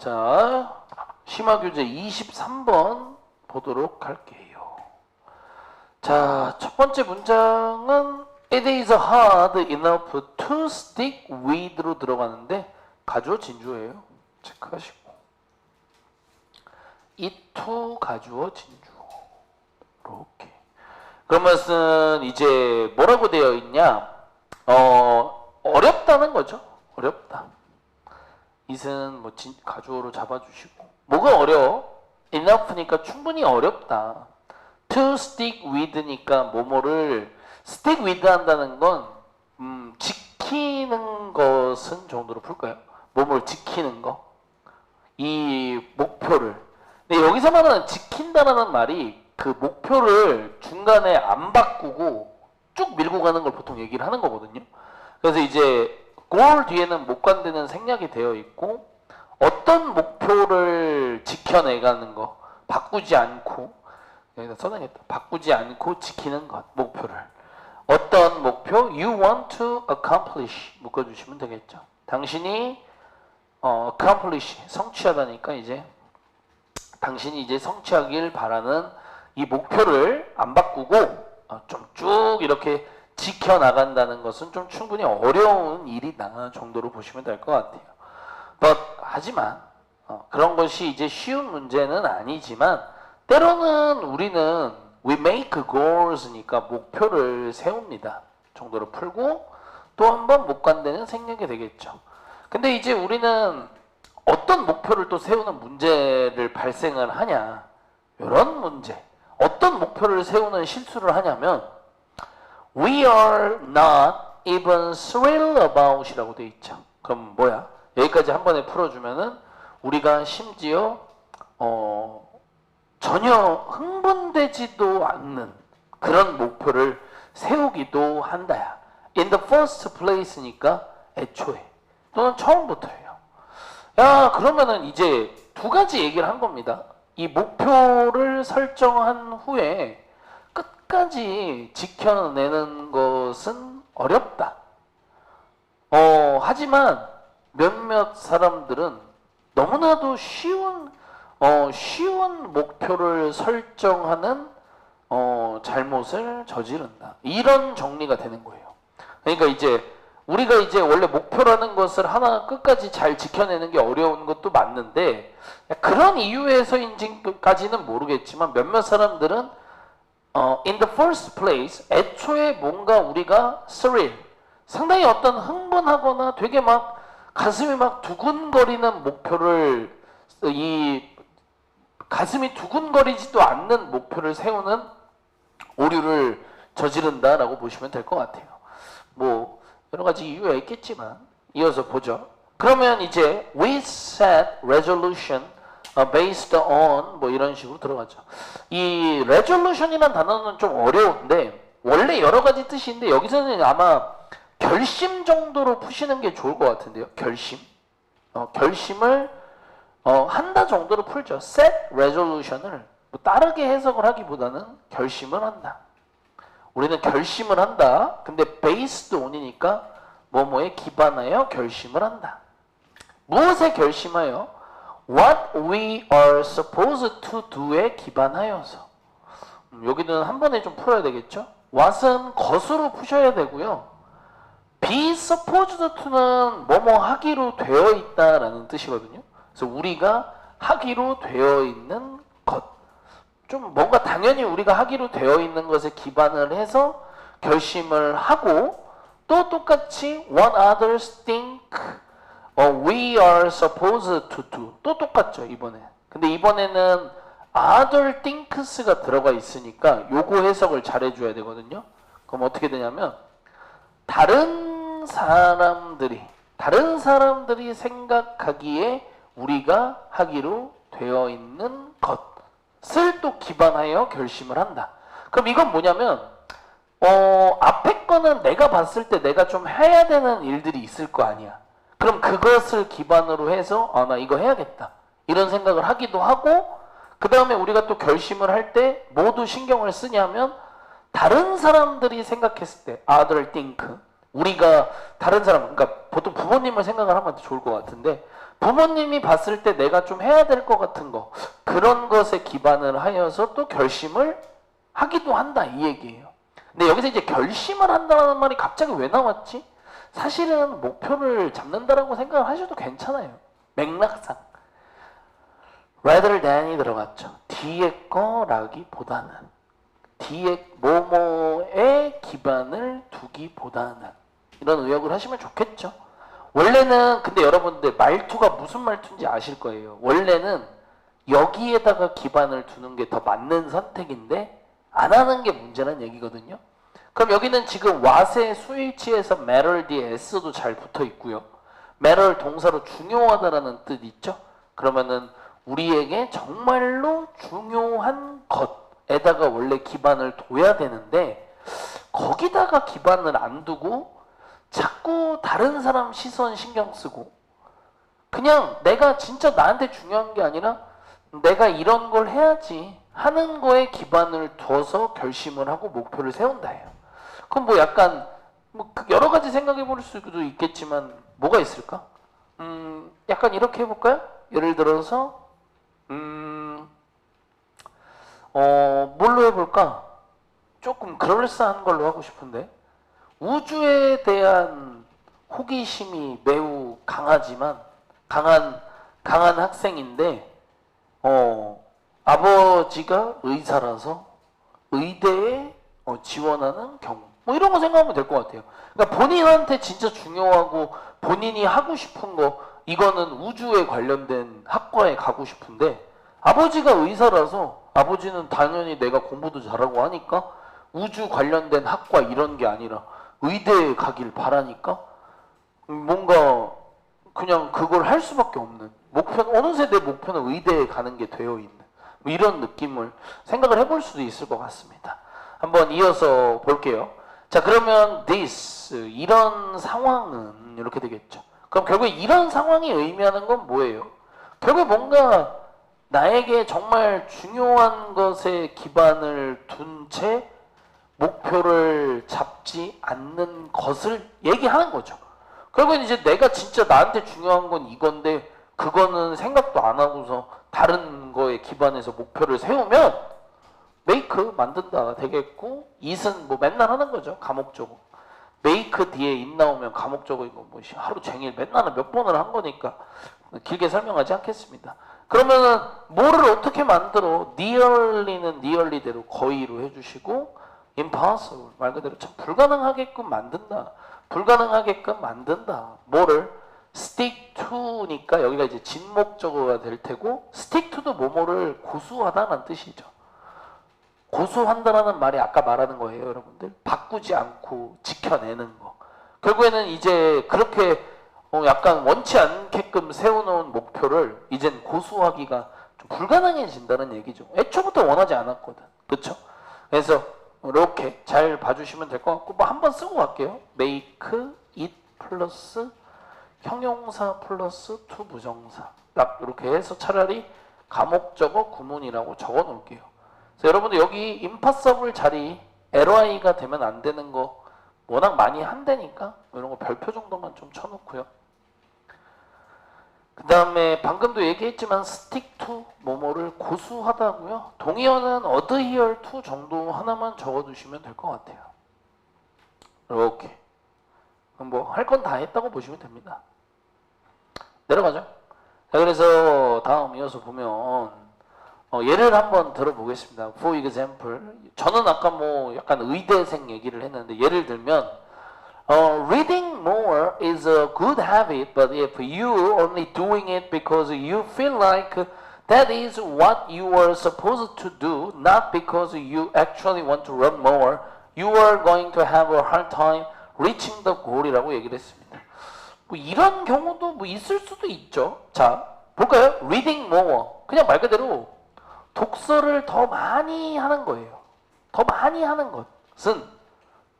자, 심화 교재 23번 보도록 할게요. 자, 첫 번째 문장은 It is hard enough to stick with로 들어가는데 가주어 진주예요. 체크하시고. to 가주어 진주. 이렇게. 그러면은 이제 뭐라고 되어 있냐? 어, 어렵다는 거죠. 어렵다. It은 뭐 진, 가주어로 잡아주시고 뭐가 어려워? enough니까 충분히 어렵다. to stick with니까 뭐뭐를 stick with 한다는 건 음, 지키는 것은 정도로 풀까요? 뭐뭐를 지키는 거. 이 목표를. 근데 여기서 말하는 지킨다라는 말이 그 목표를 중간에 안 바꾸고 쭉 밀고 가는 걸 보통 얘기를 하는 거거든요. 그래서 이제 goal 뒤에는 못 관대는 생략이 되어 있고 어떤 목표를 지켜내가는 거 바꾸지 않고 여기다 써놔야겠다. 바꾸지 않고 지키는 것 목표를 어떤 목표 you want to accomplish 묶어주시면 되겠죠. 당신이 어, accomplish 성취하다니까 이제 당신이 이제 성취하길 바라는 이 목표를 안 바꾸고 어, 좀쭉 이렇게 지켜 나간다는 것은 좀 충분히 어려운 일이다 정도로 보시면 될 것 같아요. But 하지만 어, 그런 것이 이제 쉬운 문제는 아니지만 때로는 우리는 we make goals니까 목표를 세웁니다 정도로 풀고 또 한 번 못 간다는 생략이 되겠죠. 근데 이제 우리는 어떤 목표를 또 세우는 문제를 발생을 하냐 이런 문제 어떤 목표를 세우는 실수를 하냐면 We are not even thrilled about이라고 돼 있죠. 그럼 뭐야? 여기까지 한 번에 풀어주면은 우리가 심지어 어 전혀 흥분되지도 않는 그런 목표를 세우기도 한다야. In the first place니까 애초에 또는 처음부터예요. 야 그러면은 이제 두 가지 얘기를 한 겁니다. 이 목표를 설정한 후에 끝까지 지켜내는 것은 어렵다. 어, 하지만 몇몇 사람들은 너무나도 쉬운, 어, 쉬운 목표를 설정하는, 어, 잘못을 저지른다. 이런 정리가 되는 거예요. 그러니까 이제, 우리가 이제 원래 목표라는 것을 하나 끝까지 잘 지켜내는 게 어려운 것도 맞는데, 그런 이유에서인지까지는 모르겠지만, 몇몇 사람들은 어, in the first place, 애초에 뭔가 우리가 thrill, 상당히 어떤 흥분하거나 되게 막 가슴이 막 두근거리는 목표를 이 가슴이 두근거리지도 않는 목표를 세우는 오류를 저지른다라고 보시면 될 것 같아요. 뭐 여러 가지 이유가 있겠지만 이어서 보죠. 그러면 이제 we set resolution 어, based on 뭐 이런 식으로 들어가죠. 이 resolution이라는 단어는 좀 어려운데 원래 여러 가지 있는데 여기서는 아마 결심 정도로 푸시는 게 좋을 것 같은데요. 결심. 어, 결심을 어, 한다 정도로 풀죠. set resolution을 뭐 다르게 해석을 하기보다는 결심을 한다. 우리는 결심을 한다. 근데 based on이니까 뭐뭐에 기반하여 결심을 한다. 무엇에 결심하여? What we are supposed to do에 기반하여서. 음, 여기는 한 번에 좀 풀어야 되겠죠? what은 것으로 푸셔야 되고요. be supposed to는 뭐뭐 하기로 되어 있다라는 뜻이거든요. 그래서 우리가 하기로 되어 있는 것. 좀 뭔가 당연히 우리가 하기로 되어 있는 것에 기반을 해서 결심을 하고 또 똑같이 what others think 어, we are supposed to do. 또 똑같죠 이번에. 근데 이번에는 other thinks가 들어가 있으니까 요거 해석을 잘 해줘야 되거든요. 그럼 어떻게 되냐면 다른 사람들이 다른 사람들이 생각하기에 우리가 하기로 되어 있는 것을 또 기반하여 결심을 한다. 그럼 이건 뭐냐면 어, 앞에 거는 내가 봤을 때 내가 좀 해야 되는 일들이 있을 거 아니야 그럼 그것을 기반으로 해서 아 나 이거 해야겠다 이런 생각을 하기도 하고 그 다음에 우리가 또 결심을 할 때 모두 신경을 쓰냐면 다른 사람들이 생각했을 때 other think 우리가 다른 사람 그러니까 보통 부모님을 생각을 하면 더 좋을 것 같은데 부모님이 봤을 때 내가 좀 해야 될 것 같은 거 그런 것에 기반을 하여서 또 결심을 하기도 한다 이 얘기예요. 근데 여기서 이제 결심을 한다는 말이 갑자기 왜 나왔지? 사실은 목표를 잡는다라고 생각을 하셔도 괜찮아요. 맥락상. rather than이 들어갔죠. 뒤에 거라기보다는 뒤에 뭐뭐에 기반을 두기보다는 이런 의역을 하시면 좋겠죠. 원래는 근데 여러분들 말투가 무슨 말투인지 아실 거예요. 원래는 여기에다가 기반을 두는 게 더 맞는 선택인데 안 하는 게 문제란 얘기거든요. 그럼 여기는 지금 와세 수일치에서 matter 뒤에 s도 잘 붙어 있고요. matter 동사로 중요하다라는 뜻 있죠. 그러면은 우리에게 정말로 중요한 것에다가 원래 기반을 둬야 되는데 거기다가 기반을 안 두고 자꾸 다른 사람 시선 신경 쓰고 그냥 내가 진짜 나한테 중요한 게 아니라 내가 이런 걸 해야지 하는 거에 기반을 둬서 결심을 하고 목표를 세운다예요. 그럼 뭐 약간 뭐 여러 가지 생각해 볼 수도 있겠지만 뭐가 있을까? 음, 약간 이렇게 해볼까요? 예를 들어서 음, 어, 뭘로 해볼까? 조금 그럴싸한 걸로 하고 싶은데 우주에 대한 호기심이 매우 강하지만 강한 강한 학생인데 어 아버지가 의사라서 의대에 어, 지원하는 경우 뭐 이런 거 생각하면 될 것 같아요. 그러니까 본인한테 진짜 중요하고 본인이 하고 싶은 거 이거는 우주에 관련된 학과에 가고 싶은데 아버지가 의사라서 아버지는 당연히 내가 공부도 잘하고 하니까 우주 관련된 학과 이런 게 아니라 의대에 가길 바라니까 뭔가 그냥 그걸 할 수밖에 없는 목표 어느새 내 목표는 의대에 가는 게 되어 있는 뭐 이런 느낌을 생각을 해볼 수도 있을 것 같습니다. 한번 이어서 볼게요. 자 그러면 this 이런 상황은 이렇게 되겠죠. 그럼 결국 이런 상황이 의미하는 건 뭐예요? 결국 뭔가 나에게 정말 중요한 것에 기반을 둔 채 목표를 잡지 않는 것을 얘기하는 거죠. 결국엔 이제 내가 진짜 나한테 중요한 건 이건데 그거는 생각도 안 하고서 다른 거에 기반해서 목표를 세우면 메이크 만든다 되겠고 it은 뭐 맨날 하는 거죠. 감옥적으로. 메이크 뒤에 인 나오면 감옥적으로 이거 뭐 하루 종일 맨날 몇 번을 한 거니까 길게 설명하지 않겠습니다. 그러면은 뭐를 어떻게 만들어? nearly는 nearly대로 거의로 해주시고 impossible 말 그대로 참 불가능하게끔 만든다. 불가능하게끔 만든다. 뭐를 stick to니까 여기가 이제 진목적어가 될 테고 stick to도 뭐뭐를 고수하다는 뜻이죠. 고수한다라는 말이 아까 말하는 거예요, 여러분들. 바꾸지 않고 지켜내는 거. 결국에는 이제 그렇게 어 약간 원치 않게끔 세워놓은 목표를 이젠 고수하기가 좀 불가능해진다는 얘기죠. 애초부터 원하지 않았거든. 그렇죠? 그래서 이렇게 잘 봐주시면 될 것 같고 뭐 한 번 쓰고 갈게요. make it 플러스 형용사 플러스 to 부정사 딱 이렇게 해서 차라리 감옥 적어 구문이라고 적어 놓을게요. 그래서 여러분들 여기 임파서블 자리 ly가 되면 안 되는 거 워낙 많이 한다니까 이런 거 별표 정도만 좀 쳐놓고요. 그 다음에 방금도 얘기했지만 stick to 뭐뭐를 고수하다고요. 동의어는 adhere to 정도 하나만 적어두시면 될 것 같아요. 이렇게 뭐 할 건 다 했다고 보시면 됩니다. 내려가죠. 자 그래서 다음 이어서 보면 어, 예를 한번 들어보겠습니다. For example, 저는 아까 뭐 약간 의대생 얘기를 했는데 예를 들면 Uh, reading more is a good habit, but if you only doing it because you feel like that is what you are supposed to do, not because you actually want to run more, you are going to have a hard time reaching the goal이라고 얘기를 했습니다. 뭐 이런 경우도 뭐 있을 수도 있죠. 자, 볼까요? reading more. 그냥 말 그대로 독서를 더 많이 하는 거예요. 더 많이 하는 것은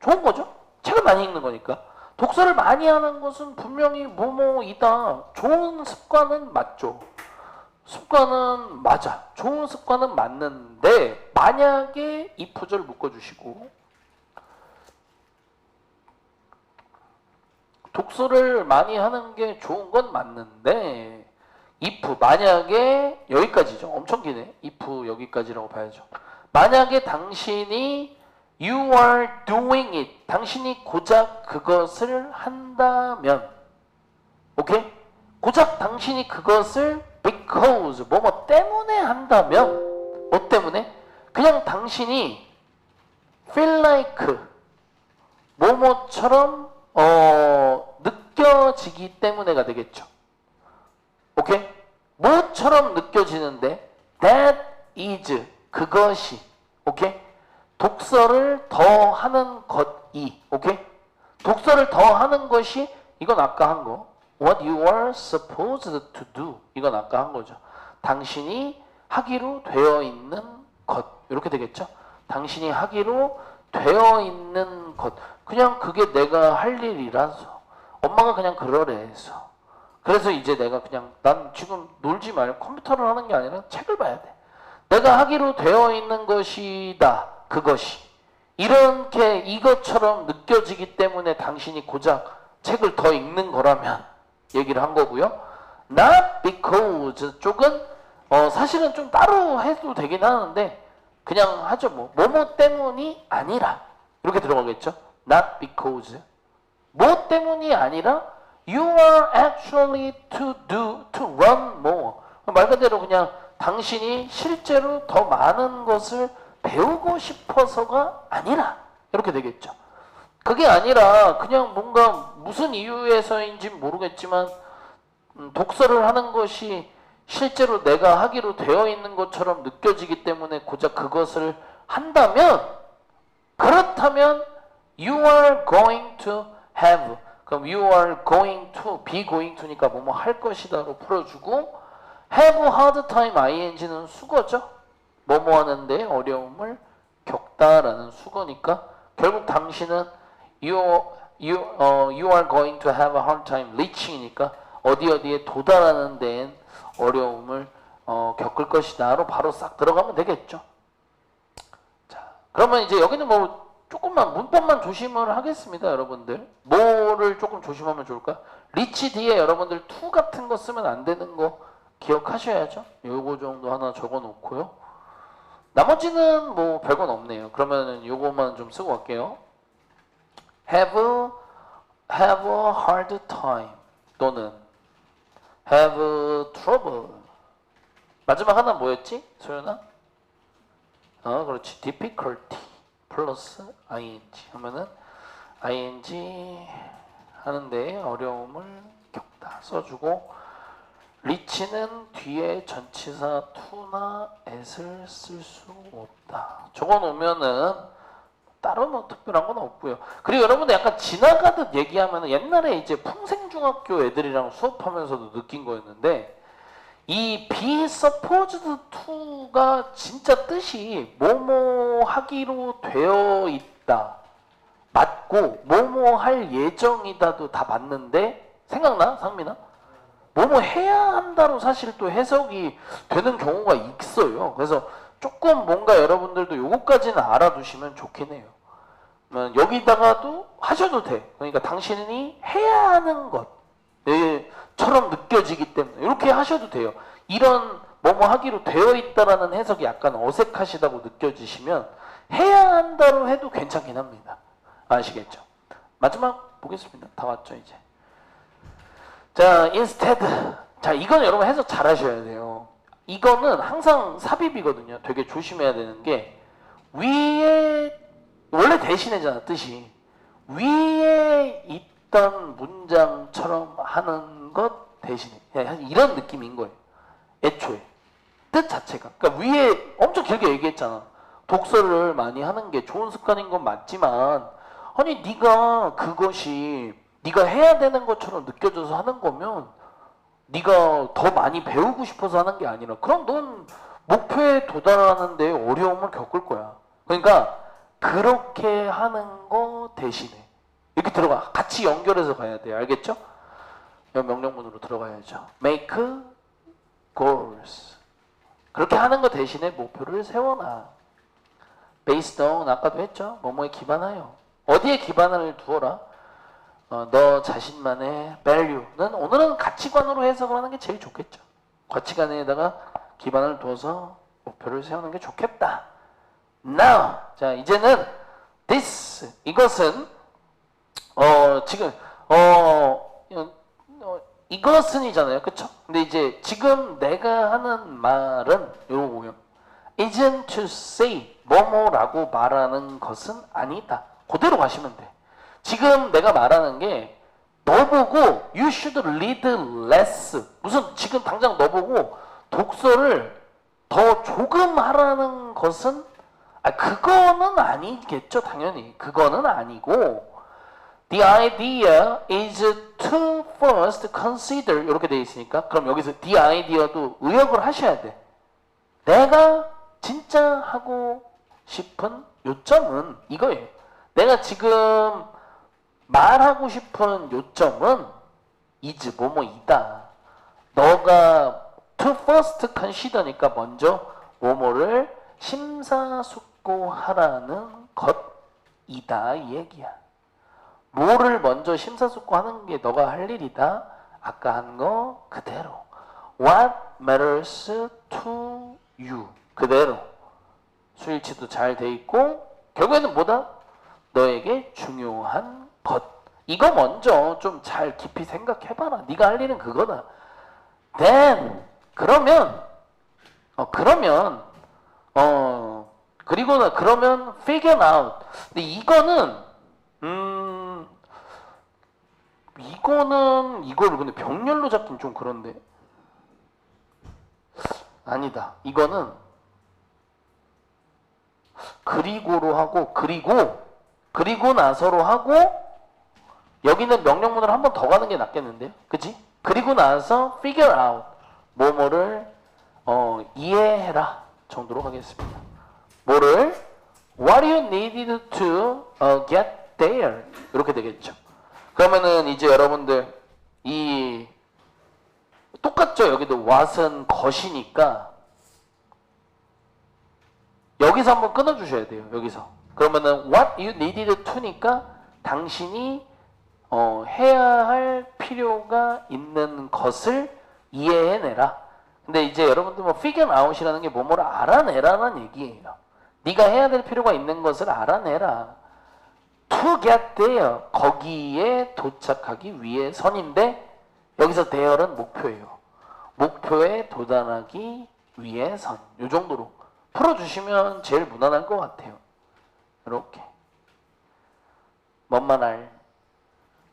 좋은 거죠. 책을 많이 읽는 거니까. 독서를 많이 하는 것은 분명히 뭐뭐이다. 좋은 습관은 맞죠. 습관은 맞아. 좋은 습관은 맞는데 만약에 이 부절 묶어주시고 독서를 많이 하는 게 좋은 건 맞는데 if 만약에 여기까지죠. 엄청 기네. if 여기까지라고 봐야죠. 만약에 당신이 you are doing it. 당신이 고작 그것을 한다면 오케이? 고작 당신이 그것을 because 뭐뭐 때문에 한다면 뭐 때문에? 그냥 당신이 feel like 뭐뭐처럼 어 느껴지기 때문에가 되겠죠. 오케이? 뭐처럼 느껴지는데 that is 그것이 오케이? 독서를 더 하는 것이 오케이? 독서를 더 하는 것이 이건 아까 한 거. What you are supposed to do. 이건 아까 한 거죠. 당신이 하기로 되어 있는 것. 이렇게 되겠죠? 당신이 하기로 되어 있는 것. 그냥 그게 내가 할 일이라서. 엄마가 그냥 그러래 해서. 그래서 이제 내가 그냥 난 지금 놀지 말고 컴퓨터를 하는 게 아니라 책을 봐야 돼. 내가 하기로 되어 있는 것이다. 그것이. 이렇게 이것처럼 느껴지기 때문에 당신이 고작 책을 더 읽는 거라면 얘기를 한 거고요. Not because 쪽은 어, 사실은 좀 따로 해도 되긴 하는데 그냥 하죠 뭐 뭐뭐 때문이 아니라 이렇게 들어가겠죠. Not because 뭐 때문이 아니라 you are actually to do to run more 말 그대로 그냥 당신이 실제로 더 많은 것을 배우고 싶어서가 아니라 이렇게 되겠죠. 그게 아니라 그냥 뭔가 무슨 이유에서인지 모르겠지만 음, 독서를 하는 것이 실제로 내가 하기로 되어 있는 것처럼 느껴지기 때문에 고작 그것을 한다면 그렇다면 you are going to have 그럼 you are going to be going to니까 뭐뭐 할 것이다로 풀어주고 have a hard time ing는 수거죠. 뭐뭐 하는데 어려움을 겪다라는 수거니까 결국 당신은 you you 어, you are going to have a hard time reaching이니까 어디 어디에 도달하는 데엔 어려움을 어, 겪을 것이다로 바로 싹 들어가면 되겠죠. 자, 그러면 이제 여기는 뭐 조금만 문법만 조심을 하겠습니다, 여러분들. 뭐를 조금 조심하면 좋을까? 리치 뒤에 여러분들 투 같은 거 쓰면 안 되는 거 기억하셔야죠. 요거 정도 하나 적어 놓고요. 나머지는 뭐 별건 없네요. 그러면 요거만 좀 쓰고 갈게요. have have a hard time 또는 have trouble. 마지막 하나 뭐였지? 소연아? 어, 그렇지. difficulty 플러스 ing 하면은 ing 하는데 어려움을 겪다 써주고 리치는 뒤에 전치사 to나 at을 쓸 수 없다. 적어 놓으면은 따로 뭐 특별한 건 없고요. 그리고 여러분들 약간 지나가듯 얘기하면 옛날에 이제 풍생중학교 애들이랑 수업하면서도 느낀 거였는데 이 supposed to가 진짜 뜻이 뭐뭐 하기로 되어 있다 맞고 뭐뭐 할 예정이다도 다 맞는데 생각나 상민아? 뭐뭐 해야 한다로 사실 또 해석이 되는 경우가 있어요. 그래서 조금 뭔가 여러분들도 요거까지는 알아두시면. 어, 여기다가도 하셔도 돼. 그러니까 당신이 해야 하는 것 처럼 느껴지기 때문에 이렇게 하셔도 돼요. 이런 뭐뭐 하기로 되어 있다라는 해석이 약간 어색하시다고 느껴지시면 해야 한다로 해도 괜찮긴 합니다. 아시겠죠? 마지막 보겠습니다. 다 왔죠 이제. 자, instead. 자, 이건 여러분 해석 잘 하셔야 돼요. 이거는 항상 삽입이거든요. 되게 조심해야 되는 게 위에 원래 대신해잖아 뜻이 위에 있던 문장처럼 하는 것 대신에 이런 느낌인 거예요. 애초에 뜻 자체가 그러니까 위에 엄청 길게 얘기했잖아. 독서를 많이 하는 게 좋은 습관인 건 맞지만 아니 네가 그것이 네가 해야 되는 것처럼 느껴져서 하는 거면 네가 더 많이 배우고 싶어서 하는 게 아니라 그럼 넌 목표에 도달하는데 어려움을 겪을 거야. 그러니까 그렇게 하는 거 대신에 이렇게 들어가 같이 연결해서 가야 돼요. 알겠죠? 이 명령문으로 들어가야죠. make goals 그렇게 하는 거 대신에 목표를 세워놔. based on 아까도 했죠. 뭐뭐에 기반하여 어디에 기반을 두어라. 어, 너 자신만의 value는 오늘은 가치관으로 해석을 하는 게 제일 좋겠죠. 가치관에다가 기반을 둬서 목표를 세우는 게 좋겠다. Now, 자 이제는 this 이것은 어 지금 어, 이것은이잖아요, 그쵸? 근데 이제 지금 내가 하는 말은 요거고요. isn't to say 뭐뭐라고 말하는 것은 아니다. 그대로 가시면 돼. 지금 내가 말하는 게 너 보고 you should read less. 무슨 지금 당장 너 보고 독서를 더 조금 하라는 것은 아 그거는 아니겠죠, 당연히. 그거는 아니고 The idea is to first consider 이렇게 되어 있으니까 그럼 여기서 the idea도 의역을 하셔야 돼. 내가 진짜 하고 싶은 요점은 이거예요. 내가 지금 말하고 싶은 요점은 is 뭐뭐이다. 너가 to first consider니까 먼저 뭐뭐를 심사숙고하라는 것이다 이 얘기야. 뭐를 먼저 심사숙고하는 게 너가 할 일이다. 아까 한 거 그대로. What matters to you 그대로. 수일치도 잘 돼 있고 결국에는 뭐다? 너에게 중요한 것. 이거 먼저 좀 잘 깊이 생각해봐라. 네가 할 일은 그거다. Then 그러면 어 그러면 어 그리고는 그러면 figure out. 근데 이거는 음 이거는 이거를 근데 병렬로 잡긴 좀 그런데 아니다. 이거는 그리고로 하고 그리고 그리고 나서로 하고 여기는 명령문으로 한 번 더 가는 게 낫겠는데요. 그지? 그리고 나서 figure out 뭐뭐를 어, 이해해라 정도로 하겠습니다. 뭐를 what you needed to uh, get there 이렇게 되겠죠. 그러면은 이제 여러분들 이 똑같죠. 여기도 what은 것이니까 여기서 한번 끊어 주셔야 돼요. 여기서 그러면은 what you needed to니까 당신이 어, 해야 할 필요가 있는 것을 이해해내라. 근데 이제 여러분들 뭐 figure out이라는 게 뭐뭐를 알아내라는 얘기예요. 네가 해야 될 필요가 있는 것을 알아내라. To get there 거기에 도착하기 위해선인데 여기서 there는 목표예요. 목표에 도달하기 위해선. 요 정도로 풀어주시면 제일 무난할 것 같아요. 이렇게 알.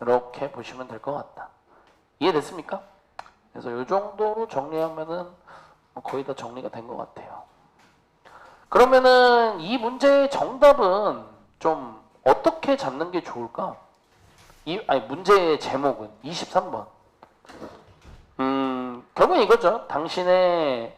이렇게 보시면 될 것 같다. 이해됐습니까? 그래서 이 정도로 정리하면은 뭐 거의 다 정리가 된 것 같아요. 그러면은 이 문제의 정답은 좀 어떻게 잡는 게 좋을까? 이 아니 문제의 제목은 23번. 음 결국은 이거죠. 당신의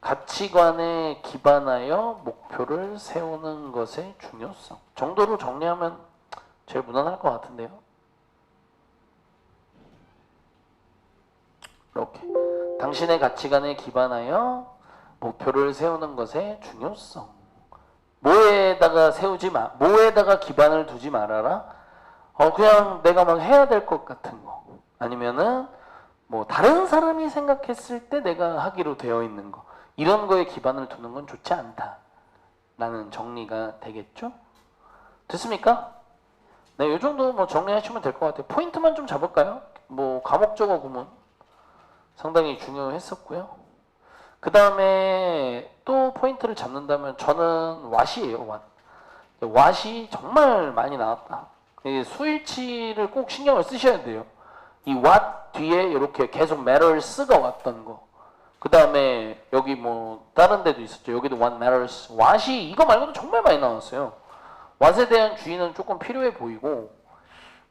가치관에 기반하여 목표를 세우는 것의 중요성 정도로 정리하면 제일 무난할 것 같은데요. 이렇게 당신의 가치관에 기반하여 목표를 세우는 것의 중요성. 뭐에다가 세우지 마, 뭐에다가 기반을 두지 말아라. 어 그냥 내가 막 해야 될 것 같은 거, 아니면은 뭐 다른 사람이 생각했을 때 내가 하기로 되어 있는 거, 이런 거에 기반을 두는 건 좋지 않다. 라는 정리가 되겠죠? 됐습니까? 네, 이 정도 뭐 정리하시면 될 것 같아요. 포인트만 좀 잡을까요? 뭐 과목적어 구문 상당히 중요했었고요. 그 다음에 또 포인트를 잡는다면 저는 왓이에요, 왓. 왓이 정말 많이 나왔다. 이 수일치를 꼭 신경을 쓰셔야 돼요. 이 왓 뒤에 이렇게 계속 matters가 왔던 거. 그 다음에 여기 뭐 다른 데도 있었죠. 여기도 what matters. 왓이 이거 말고도 정말 많이 나왔어요. 왓에 대한 주의는 조금 필요해 보이고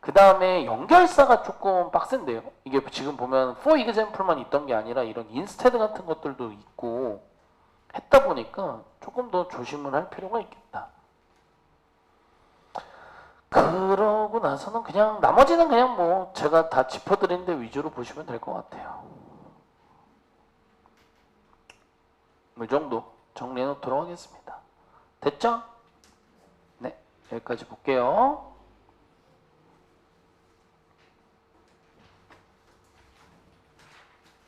그 다음에 연결사가 조금 빡센데요. 이게 지금 보면 for example만 있던 게 아니라 이런 instead 같은 것들도 있고 했다 보니까 조금 더 조심을 할 필요가 있겠다. 그러고 나서는 그냥 나머지는 그냥 뭐 제가 다 짚어드린 데 위주로 보시면 될 것 같아요. 이 정도 정리해 놓도록 하겠습니다. 됐죠? 네, 여기까지 볼게요.